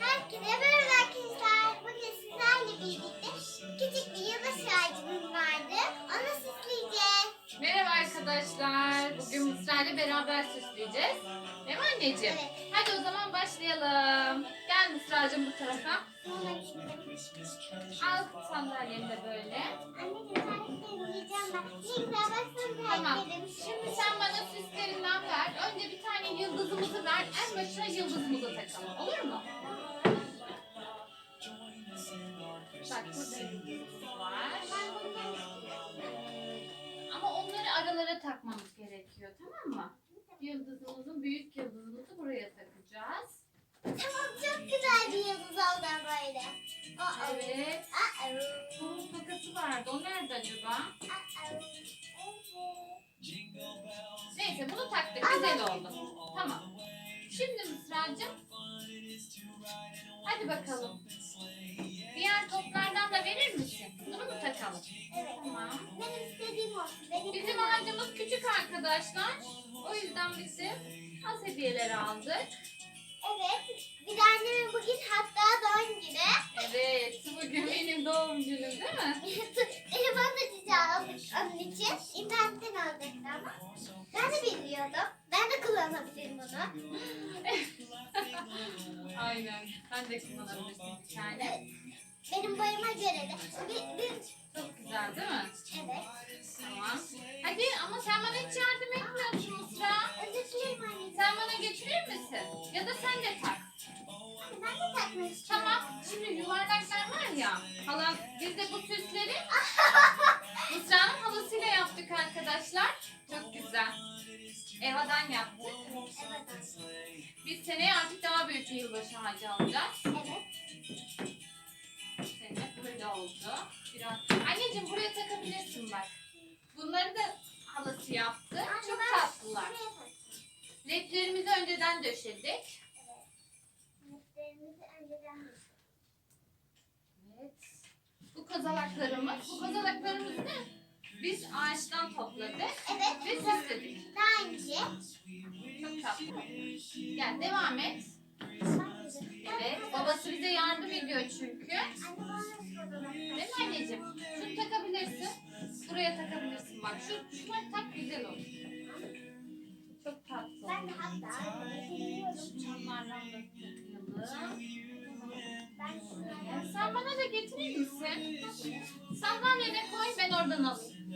Herkese merhaba arkadaşlar. Bugün sizlerle birlikte küçük bir yılbaşı ağacımız vardı. Onu süsleyeceğiz. Merhaba arkadaşlar. Bugün Mısra ile beraber süsleyeceğiz. Değil mi anneciğim? Evet. Hadi o zaman başlayalım. Gel Mısra'cığım bu tarafa. Al sandalyeni de böyle. Anneciğim tarifleri yiyeceğim ben. Tamam. Şimdi sen bana süslerinden ver. Önce bir tane yıldızımızı ver. En başına yıldızımızı takalım. Olur mu? Bak burada yıldızımız var. Ben bundan istiyorum. Ama onları aralara takmamız gerekiyor. Tamam mı? Yıldızımızın, büyük yıldızımızı buraya takacağız. Tamam çok güzel bir yıldız oldu böyle. Aa, Evet. Aa, Bunun makası vardı. O nerede acaba? Neyse bunu taktık. Güzel oldu. Tamam. Şimdi Mısra'cığım. Hadi bakalım. Diğer toplardan da verir misin? Bunu mu takalım? Evet. Tamam. Benim istediğim olsun. Benim Bizim ağacımız küçük arkadaşlar. O yüzden biz de az hediyeler aldık. Evet. Bir de annemin bugün hatta doğum günü. Evet. Bugün benim doğum günüm değil mi? Telefon da çiçeği aldık onun için. İnternetten alacaktı ama. Ben de bilmiyordum. Ben de kullanabilirim onu. Aynen. Ben de kullanabilirsin bir tane. Benim boyuma göre de. Bir, bir, Çok güzel değil mi? evet. Tamam. Hadi ama sen bana hiç yardım etmiyorsun dilerim anneciğim. Sen bana getirir misin? Ya da sen de tak. Ben de takmak istiyorum. Tamam. Şimdi yuvarlaklar var ya. Hala biz de bu süsleri Mısra'nın halısıyla yaptık arkadaşlar. Çok güzel. Eva'dan yaptık. Evet. Biz seneye artık daha büyük bir yılbaşı ağacı alacağız. Evet. Sene böyle oldu. Biraz. Anneciğim buraya takabilirsin bak. Bunları da halası yaptı. Anne, Çok tatlılar. Ledlerimizi önceden döşedik. Evet. Mutlarımızı önceden Evet. Bu kozalaklarımız. Bu kozalaklarımızı da biz ağaçtan topladık Evet. ve süsledik. Daha önce. Çok tatlı. Gel devam et. Evet. Babası bize yardım ediyor çünkü. Değil mi anneciğim? Şunu takabilirsin. Buraya takabilirsin. Bak şu şunları tak güzel olur. Çok tatlı. Ben de hatta. Çamlardan da Sen bana da getirir misin? Sandalyene koy ben oradan alayım.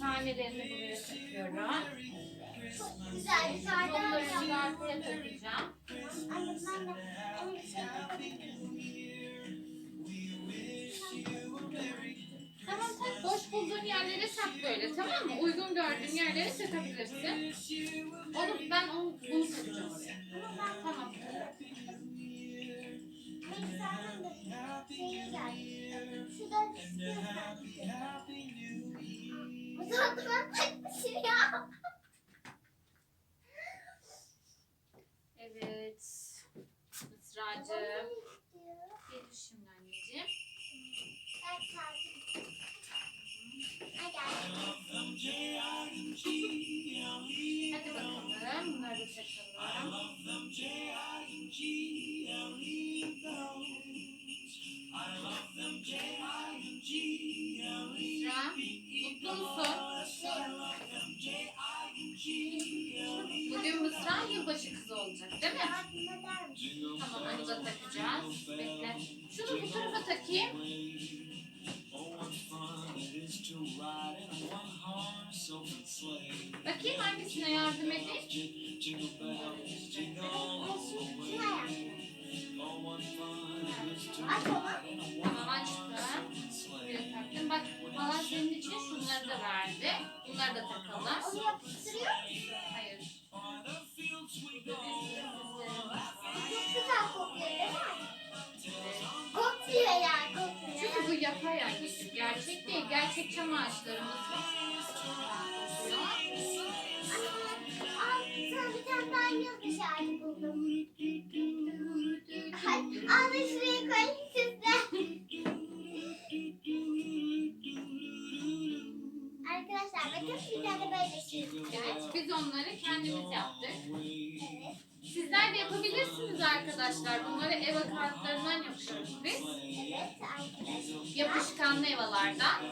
Tanelerini buraya takıyorum. çok güzel bir kardan şey Tamam tak. Boş bulduğun yerlere tak böyle tamam mı? Uygun gördüğün yerlere takabilirsin. Onu ben onu bunu takacağım oraya. Tamam. Şuradan istiyorsan. Evet. Mısracığım. Gelir şimdi anneciğim. Hadi bakalım. Bunları da. Yılbaşı kızı olacak değil mi? Tamam onu da takacağız. Bekle. Şunu bu tarafa takayım. Bakayım hangisine yardım edeyim. Aç onu. Tamam açtım. Bak falan senin için şunları da verdi. Bunları da takalım. Çam ağaçlarımız var. Sana bir tane daha yıldız ağacı buldum. Al da şuraya koy. Süsle. Arkadaşlar bakın bir tane böyle. Evet, biz onları kendimiz yaptık. Evet. Sizler de yapabilirsiniz arkadaşlar. Bunları eva kağıtlarından yapıyoruz biz. Evet arkadaşlar. Yapışkanlı evalardan.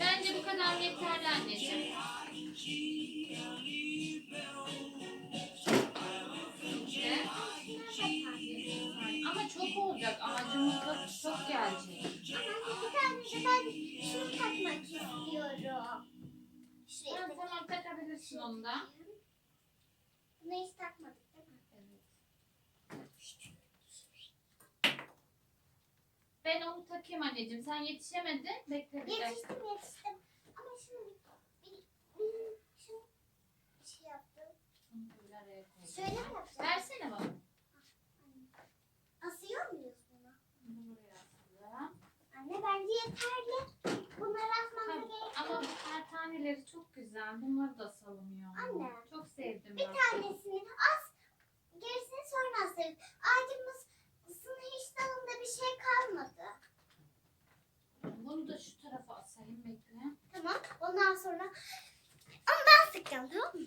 Bence bu kadar yeterli anneciğim. Takabilirsin onu da. Bunu hiç takmadık değil mi? Ben onu takayım anneciğim. Sen yetişemedin. Bekle bir dakika. Yetiştim yetiştim. Ama şunu bir, bir, şunu bir şey yaptım. Bunu bir araya. Şöyle mi yapacağım? Versene bana. Asıyor muyuz bunu? Bunu buraya asalım. Anne bence yeterli. Bunları asmamıza Tabii, gerek Ama yok. her taneleri çok güzel. Bunları da asalım ya. Anne. Çok sevdim Bir ben. tanesini as, gerisini sonra asarız. Ağacımızın hiç dalında bir şey kalmadı. Bunu da şu tarafa asayım bekle. Tamam. Ondan sonra ama ben sıkacağım tamam mı?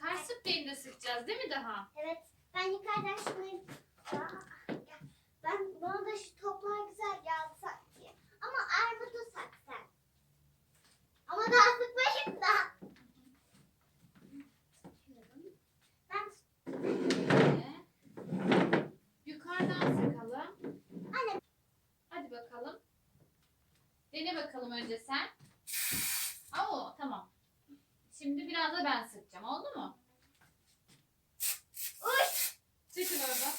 Kar spreyini de sıkacağız değil mi daha? Evet. Ben yukarıdan şunu Aa, gel. ben bana da şu toplar güzel geldi sanki. Ama armudu sak sen. Ama daha sıkmayayım da. Sıkıyorum. Ben Böyle. Yukarıdan sıkalım. Anne. Hadi bakalım. Dene bakalım önce sen. Oo tamam. Şimdi biraz da ben sıkacağım. Oldu mu? Uy! Çekil orada.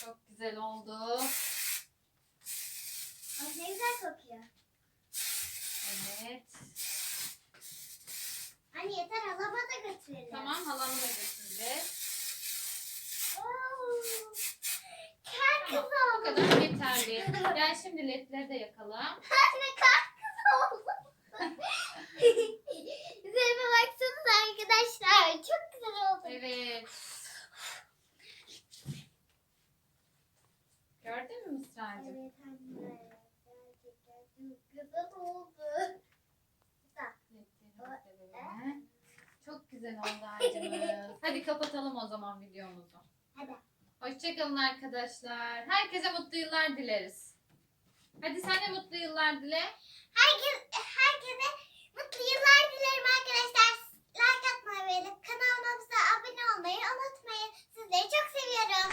Çok güzel oldu. Ay ne güzel kokuyor. Evet. Anne yeter alaba da götürelim. Tamam halamı da götüreceğiz. Oo. Kel kız Tamam, Bu oldu. Kadar yeterli. Gel şimdi ledleri de yakalım. Anne kel kız oldu. Üzerime baksanıza arkadaşlar. Çok güzel oldu. Evet. Gördün mü Mısra'cığım? Evet anne. Güzel oldu. Çok güzel oldu ağacımız. Hadi kapatalım o zaman videomuzu. Hadi. Hoşçakalın arkadaşlar. Herkese mutlu yıllar dileriz. Hadi sen de mutlu yıllar dile. Herkes, herkese mutlu yıllar dilerim arkadaşlar. Like atmayı ve kanalımıza abone olmayı unutmayın. Sizleri çok seviyorum.